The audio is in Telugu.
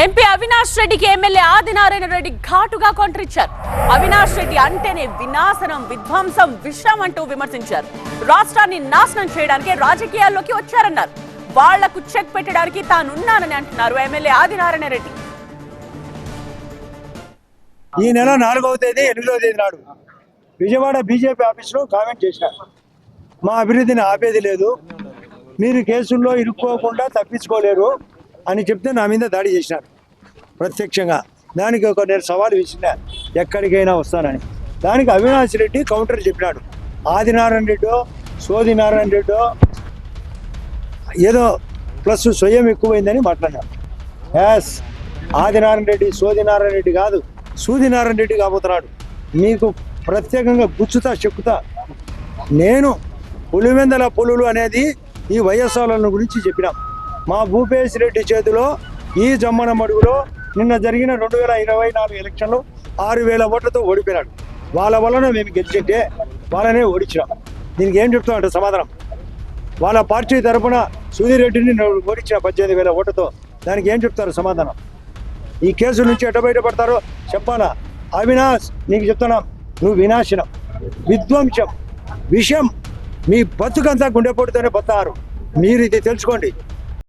ఎంపీ అవినాష్ రెడ్డికి ఎమ్మెల్యే ఆదినారాయణ రెడ్డి ఘాటుగా కౌంటరిచ్చారు. అవినాష్ రెడ్డి అంటేనే వినాశనం విధ్వంసం విషం అంటూ విమర్శించారు. రాష్ట్రాన్ని నాశనం చేయడానికి రాజకీయాల్లోకి వచ్చారన్నారు. వాళ్ళకు చెక్ పెట్టడానికి తానున్నానని అంటున్నారు ఎమ్మెల్యే ఆదినారాయణ రెడ్డి. ఈ నెల నాలుగవ తేదీ ఎనిమిదవ తేదీ నాడు విజయవాడ బీజేపీ ఆఫీసులో కామెంట్ చేశారు. మా అభివృద్ధిని ఆపేది లేదు. మీరు కేసుల్లో ఇరుక్కోకుండా తప్పించుకోలేరు. అని చెప్తే నా మీద దాడి చేసినారు. ప్రత్యక్షంగా. దానికి ఒక నేను సవాల్ విసినా ఎక్కడికైనా వస్తానని. దానికి అవినాష్ రెడ్డి కౌంటర్ చెప్పినాడు. ఆదినారాయణ రెడ్డో సోది నారాయణ రెడ్డో ఏదో ప్లస్ స్వయం ఎక్కువైందని మాట్లాడినాడు. యాస్ ఆదినారాయణ రెడ్డి సోదినారాయణ రెడ్డి కాదు సూదినారాయణ రెడ్డి కాబోతున్నాడు. మీకు ప్రత్యేకంగా గుచ్చుతా చెక్కుతా. నేను పులివెందల పులులు అనేది ఈ వైఎస్ఆర్ల గురించి చెప్పినాం. మా భూపేష్ రెడ్డి చేతిలో ఈ జమ్మన మడుగులో నిన్న జరిగిన రెండు వేల ఇరవై నాలుగు ఎలక్షన్లో ఆరు వేల ఓట్లతో ఓడిపోయినాడు. వాళ్ళ వలన మేము గెలిచింటే వాళ్ళనే ఓడించినాం. దీనికి ఏం చెప్తామంటే సమాధానం? వాళ్ళ పార్టీ తరపున సుధీర్ రెడ్డిని ఓడించిన పద్దెనిమిది వేల ఓటుతో దానికి ఏం చెప్తారు సమాధానం? ఈ కేసు నుంచి ఎట్ట బయటపడతారో చెప్పాలా? అవినాష్ నీకు చెప్తున్నాం. నువ్వు వినాశనం విధ్వంసం విషం మీ బతుకంతా గుండెపోటుతోనే బతారు మీరు ఇది తెలుసుకోండి.